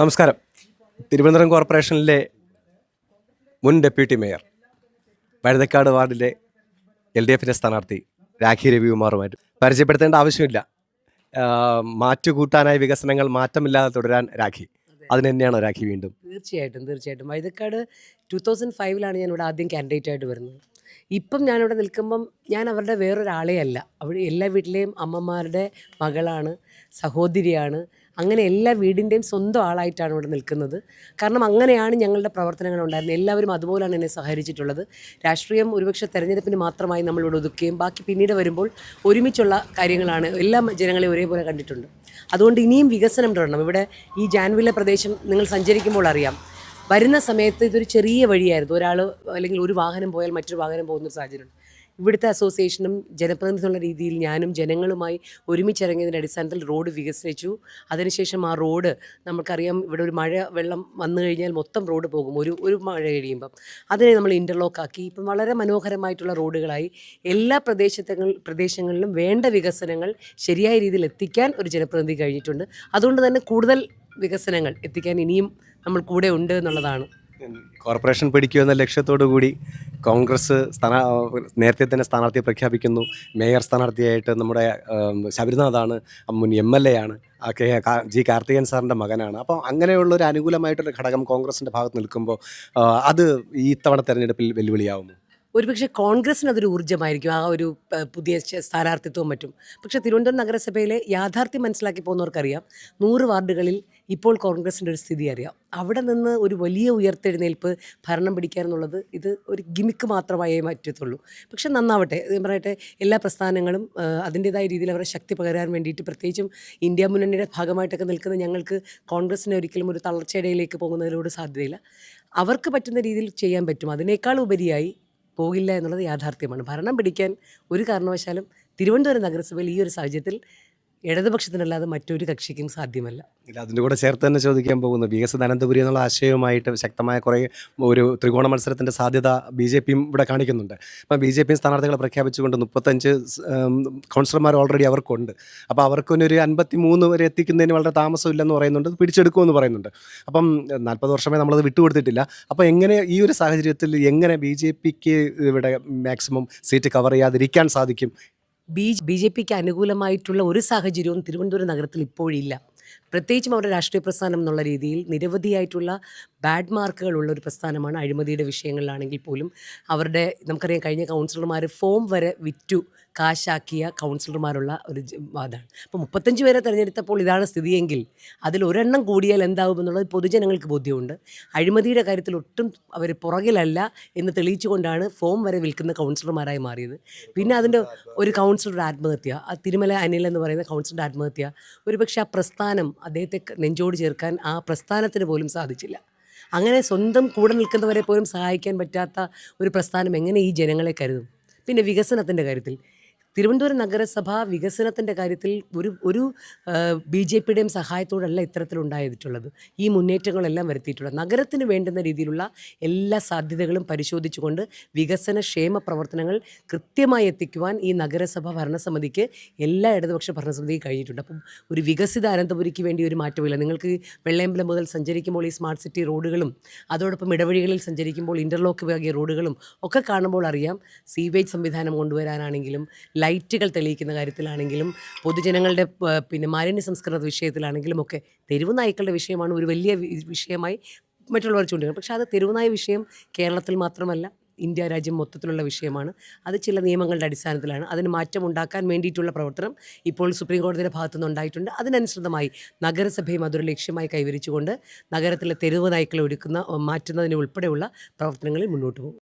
നമസ്കാരം. തിരുവനന്തപുരം കോർപ്പറേഷനിലെ മുൻ ഡെപ്യൂട്ടി മേയർ വഴുതക്കാട് വാർഡിലെ എൽ ഡി എഫിന്റെ സ്ഥാനാർത്ഥി രാഖി രവികുമാറുമായിട്ട് പരിചയപ്പെടുത്തേണ്ട ആവശ്യമില്ല. മാറ്റുകൂട്ടാനായ വികസനങ്ങൾ മാറ്റമില്ലാതെ തുടരാൻ രാഖി. അതിന് തന്നെയാണോ രാഖി വീണ്ടും? തീർച്ചയായിട്ടും തീർച്ചയായിട്ടും. വൈദക്കാട് ടു തൗസൻഡ് ഫൈവിലാണ് ഞാൻ ഇവിടെ ആദ്യം കാൻഡിഡേറ്റ് ആയിട്ട് വരുന്നത്. ഇപ്പം ഞാനിവിടെ നിൽക്കുമ്പം ഞാൻ അവരുടെ വേറൊരാളെയല്ല. അവർ എല്ലാ വീട്ടിലെയും അമ്മമാരുടെ മകളാണ് സഹോദരിയാണ്. അങ്ങനെ എല്ലാ വീടിന്റെയും സ്വന്തം ആളായിട്ടാണ് ഇവിടെ നിൽക്കുന്നത്. കാരണം അങ്ങനെയാണ് ഞങ്ങളുടെ പ്രവർത്തനങ്ങൾ ഉണ്ടായിരുന്നത്. എല്ലാവരും അതുപോലെയാണ് എന്നെ സഹകരിച്ചിട്ടുള്ളത്. രാഷ്ട്രീയം ഒരുപക്ഷെ തെരഞ്ഞെടുപ്പിന് മാത്രമായി നമ്മളിവിടെ ഒതുക്കുകയും ബാക്കി പിന്നീട് വരുമ്പോൾ ഒരുമിച്ചുള്ള കാര്യങ്ങളാണ് എല്ലാ ജനങ്ങളെയും ഒരേപോലെ കണ്ടിട്ടുണ്ട്. അതുകൊണ്ട് ഇനിയും വികസനം തുടരണം. ഇവിടെ ഈ ജാൻവില പ്രദേശം നിങ്ങൾ സഞ്ചരിക്കുമ്പോൾ അറിയാം. വരുന്ന സമയത്ത് ഇതൊരു ചെറിയ വഴിയായിരുന്നു. ഒരാൾ അല്ലെങ്കിൽ ഒരു വാഹനം പോയാൽ മറ്റൊരു വാഹനം പോകുന്ന സാഹചര്യം. ഇവിടുത്തെ അസോസിയേഷനും ജനപ്രതിനിധിയുള്ള രീതിയിൽ ഞാനും ജനങ്ങളുമായി ഒരുമിച്ചിറങ്ങിയതിന്റെ അടിസ്ഥാനത്തിൽ റോഡ് വികസിച്ചു. അതിനുശേഷം ആ റോഡ് നമുക്കറിയാം ഇവിടെ ഒരു മഴ വെള്ളം വന്നു കഴിഞ്ഞാൽ മൊത്തം റോഡ് പോകും. ഒരു ഒരു മഴ കഴിയുമ്പം. അതിനെ നമ്മൾ ഇന്റർലോക്ക് ആക്കി. ഇപ്പം വളരെ മനോഹരമായിട്ടുള്ള റോഡുകളായി എല്ലാ പ്രദേശത്തങ്ങൾ പ്രദേശങ്ങളിലും വേണ്ട വികസനങ്ങൾ ശരിയായ രീതിയിൽ എത്തിക്കാൻ ഒരു ജനപ്രതിനിധി കഴിഞ്ഞിട്ടുണ്ട്. അതുകൊണ്ട് തന്നെ കൂടുതൽ വികസനങ്ങൾ എത്തിക്കാൻ ഇനിയും നമ്മൾ കൂടെ ഉണ്ട് എന്നുള്ളതാണ്. കോർപ്പറേഷൻ പിടിക്കുമെന്ന ലക്ഷ്യത്തോടു കൂടി കോൺഗ്രസ് സ്ഥാനാ നേരത്തെ തന്നെ സ്ഥാനാർത്ഥിയെ പ്രഖ്യാപിക്കുന്നു. മേയർ സ്ഥാനാർത്ഥിയായിട്ട് നമ്മുടെ ശബരിനാഥാണ് മുൻ എം എൽ എ ആണ് ജി കാർത്തികൻ സാറിന്റെ മകനാണ്. അപ്പോൾ അങ്ങനെയുള്ള ഒരു അനുകൂലമായിട്ടൊരു ഘടകം കോൺഗ്രസിന്റെ ഭാഗത്ത് നിൽക്കുമ്പോൾ അത് ഈ തവണ തെരഞ്ഞെടുപ്പിൽ വെല്ലുവിളിയാവുന്നു ഒരുപക്ഷെ കോൺഗ്രസിന് അതൊരു ഊർജമായിരിക്കും ആ ഒരു പുതിയ സ്ഥാനാർത്ഥിത്വം മറ്റും. പക്ഷേ തിരുവനന്തപുരം നഗരസഭയിലെ യാഥാർത്ഥ്യം മനസ്സിലാക്കി പോകുന്നവർക്കറിയാം നൂറ് വാർഡുകളിൽ ഇപ്പോൾ കോൺഗ്രസിന്റെ ഒരു സ്ഥിതി അറിയാം. അവിടെ നിന്ന് ഒരു വലിയ ഉയർത്തെഴുന്നേൽപ്പ് ഭരണം പിടിക്കുക എന്നുള്ളത് ഇത് ഒരു ഗിമിക്ക് മാത്രമായേ മാറ്റത്തുള്ളൂ പക്ഷെ നന്നാവട്ടെ പറയട്ടെ എല്ലാ പ്രസ്ഥാനങ്ങളും അതിന്റേതായ രീതിയിൽ അവരെ ശക്തി പകരാൻ വേണ്ടിയിട്ട് പ്രത്യേകിച്ചും ഇന്ത്യ മുന്നണിയുടെ ഭാഗമായിട്ടൊക്കെ നിൽക്കുന്ന ഞങ്ങൾക്ക് കോൺഗ്രസിനെ ഒരിക്കലും ഒരു തളർച്ചയിടയിലേക്ക് പോകുന്നതിലൂടെ സാധ്യതയില്ല. അവർക്ക് പറ്റുന്ന രീതിയിൽ ചെയ്യാൻ പറ്റും. അതിനേക്കാൾ ഉപരിയായി പോകില്ല എന്നുള്ളത് യാഥാർത്ഥ്യമാണ്. ഭരണം പിടിക്കാൻ ഒരു കാരണവശാലും തിരുവനന്തപുരം നഗരസഭയിൽ ഈ ഒരു സാഹചര്യത്തിൽ ഇടതുപക്ഷത്തിനല്ലാതെ മറ്റൊരു കക്ഷിക്കും സാധ്യമല്ല. ഇല്ല അതിന്റെ കൂടെ ചേർത്ത് തന്നെ ചോദിക്കാൻ പോകുന്നു. എസ് അനന്തപുരി എന്നുള്ള ആശയവുമായിട്ട് ശക്തമായ കുറേ ഒരു ത്രികോണ മത്സരത്തിന്റെ സാധ്യത ബി ജെ പിയും ഇവിടെ കാണിക്കുന്നുണ്ട്. അപ്പം ബി ജെ പി സ്ഥാനാർത്ഥികളെ പ്രഖ്യാപിച്ചുകൊണ്ട് മുപ്പത്തഞ്ച് കൗൺസിലർമാർ ഓൾറെഡി അവർക്കുണ്ട്. അപ്പോൾ അവർക്കൊരു അൻപത്തി മൂന്ന് വരെ എത്തിക്കുന്നതിന് വളരെ താമസമില്ലെന്ന് പറയുന്നുണ്ട്. പിടിച്ചെടുക്കുമെന്ന് പറയുന്നുണ്ട്. അപ്പം നാൽപ്പത് വർഷമേ നമ്മളത് വിട്ടുകൊടുത്തിട്ടില്ല. അപ്പോൾ എങ്ങനെ ഈ ഒരു സാഹചര്യത്തിൽ എങ്ങനെ ബി ജെ പിക്ക് ഇവിടെ മാക്സിമം സീറ്റ് കവർ ചെയ്യാതിരിക്കാൻ സാധിക്കും? ബി ബി ജെ പിക്ക് അനുകൂലമായിട്ടുള്ള ഒരു സാഹചര്യവും തിരുവനന്തപുരം നഗരത്തിൽ ഇപ്പോഴില്ല. പ്രത്യേകിച്ചും അവരുടെ രാഷ്ട്രീയ പ്രസ്ഥാനം എന്നുള്ള രീതിയിൽ നിരവധിയായിട്ടുള്ള ബാഡ് മാർക്കുകളുള്ള ഒരു പ്രസ്ഥാനമാണ് അഴിമതിയുടെ വിഷയങ്ങളിലാണെങ്കിൽ പോലും. അവരുടെ നമുക്കറിയാം കഴിഞ്ഞ കൗൺസിലർമാർ ഫോം വരെ വിറ്റു കാശാക്കിയ കൗൺസിലർമാരുള്ള ഒരു വാദമാണ് അപ്പോൾ മുപ്പത്തഞ്ച് പേരെ തിരഞ്ഞെടുത്തപ്പോൾ ഇതാണ് സ്ഥിതിയെങ്കിൽ അതിൽ ഒരെണ്ണം കൂടിയാൽ എന്താകുമെന്നുള്ളത് പൊതുജനങ്ങൾക്ക് ബോധ്യമുണ്ട്. അഴിമതിയുടെ കാര്യത്തിൽ ഒട്ടും അവർ പുറകിലല്ല എന്ന് തെളിയിച്ചുകൊണ്ടാണ് ഫോം വരെ വിൽക്കുന്ന കൗൺസിലർമാരായി മാറിയത്. പിന്നെ അതിന്റെ ഒരു കൗൺസിലറുടെ ആത്മഹത്യ ആ തിരുമല അനിൽ എന്ന് പറയുന്ന കൗൺസിലറുടെ ആത്മഹത്യ ഒരുപക്ഷെ ആ പ്രസ്ഥാനം അദ്ദേഹത്തെ നെഞ്ചോട് ചേർക്കാൻ ആ പ്രസ്ഥാനത്തിന് പോലും സാധിച്ചില്ല. അങ്ങനെ സ്വന്തം കൂടെ നിൽക്കുന്നവരെ പോലും സഹായിക്കാൻ പറ്റാത്ത ഒരു പ്രസ്ഥാനം എങ്ങനെ ഈ ജനങ്ങളെ കരുതും? പിന്നെ വികസനത്തിന്റെ കാര്യത്തിൽ തിരുവനന്തപുരം നഗരസഭ വികസനത്തിന്റെ കാര്യത്തിൽ ഒരു ഒരു ബി ജെ പിയുടെയും സഹായത്തോടല്ല ഇത്തരത്തിലുണ്ടായിട്ടുള്ളത് ഈ മുന്നേറ്റങ്ങളെല്ലാം വരുത്തിയിട്ടുള്ളത് നഗരത്തിന് വേണ്ടുന്ന രീതിയിലുള്ള എല്ലാ സാധ്യതകളും പരിശോധിച്ചുകൊണ്ട് വികസന ക്ഷേമ പ്രവർത്തനങ്ങൾ കൃത്യമായി എത്തിക്കുവാൻ ഈ നഗരസഭ ഭരണസമിതിക്ക് എല്ലാ ഇടതുപക്ഷ ഭരണസമിതിക്ക് കഴിഞ്ഞിട്ടുണ്ട്. അപ്പം ഒരു വികസിത അനന്തപുരിക്ക് വേണ്ടി ഒരു മാറ്റമില്ല. നിങ്ങൾക്ക് വെള്ളയമ്പലം മുതൽ സഞ്ചരിക്കുമ്പോൾ ഈ സ്മാർട്ട് സിറ്റി റോഡുകളും അതോടൊപ്പം ഇടവഴികളിൽ സഞ്ചരിക്കുമ്പോൾ ഇന്റർലോക്ക് ആകിയ റോഡുകളും ഒക്കെ കാണുമ്പോൾ അറിയാം സീവേജ് സംവിധാനം കൊണ്ടുവരാനാണെങ്കിലും ലൈറ്റുകൾ തെളിയിക്കുന്ന കാര്യത്തിലാണെങ്കിലും പൊതുജനങ്ങളുടെ പിന്നെ മാലിന്യ സംസ്കരണ വിഷയത്തിലാണെങ്കിലും ഒക്കെ തെരുവ് നായ്ക്കളുടെ വിഷയമാണ് ഒരു വലിയ വിഷയമായി മറ്റുള്ളവർ ചൂണ്ടിക്കുന്നത് പക്ഷേ അത് തെരുവുനായ വിഷയം കേരളത്തിൽ മാത്രമല്ല ഇന്ത്യ രാജ്യം മൊത്തത്തിലുള്ള വിഷയമാണ്. അത് ചില നിയമങ്ങളുടെ അടിസ്ഥാനത്തിലാണ്. അതിന് മാറ്റം ഉണ്ടാക്കാൻ വേണ്ടിയിട്ടുള്ള പ്രവർത്തനം ഇപ്പോൾ സുപ്രീം കോടതിയുടെ ഭാഗത്തുനിന്ന് ഉണ്ടായിട്ടുണ്ട്. അതിനനുസൃതമായി നഗരസഭയും അതൊരു ലക്ഷ്യമായി കൈവരിച്ചുകൊണ്ട് നഗരത്തിലെ തെരുവ് നായ്ക്കളെ ഒടുക്കുന്ന മാറ്റുന്നതിന് ഉൾപ്പെടെയുള്ള പ്രവർത്തനങ്ങളിൽ മുന്നോട്ട് പോകും.